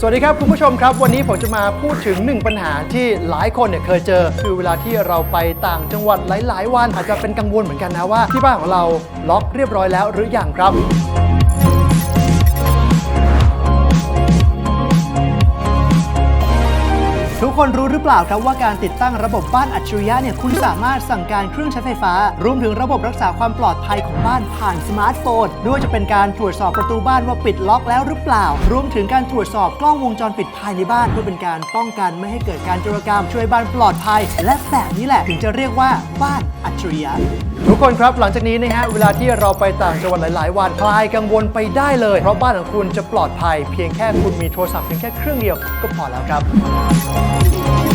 สวัสดีครับคุณผู้ชมครับ วันนี้ผมจะมาพูดถึงหนึ่งปัญหาที่หลายคนเนี่ยเคยเจอ คือเวลาที่เราไปต่างจังหวัดหลาย ๆ วันอาจจะเป็นกังวลเหมือนกันนะว่าที่บ้านของเราล็อกเรียบร้อยแล้วหรือยังครับ ทุกคนรู้หรือเปล่าครับว่าการติดตั้งระบบบ้านอัจฉริยะเนี่ยคุณสามารถสั่งการเครื่องใช้ไฟฟ้า รวมถึงระบบรักษาความปลอดภัยของบ้านผ่านสมาร์ทโฟนไม่ว่าจะเป็นการตรวจสอบประตูบ้านว่าปิดล็อกแล้วหรือเปล่า รวมถึงการตรวจสอบกล้องวงจรปิดภายในบ้าน เพื่อเป็นการป้องกันไม่ให้เกิดการโจรกรรมช่วยบ้านปลอดภัย และแบบนี้แหละถึงจะเรียกว่าบ้านอัจฉริยะทุกคนครับหลังจากนี้นะฮะเวลาที่เราไปต่างจังหวัดหลาย ๆ วันคลายกังวลไปได้เลย เพราะบ้านของคุณจะปลอดภัย เพียงแค่คุณมีโทรศัพท์เพียงแค่เครื่องเดียวก็พอแล้วครับ Oh,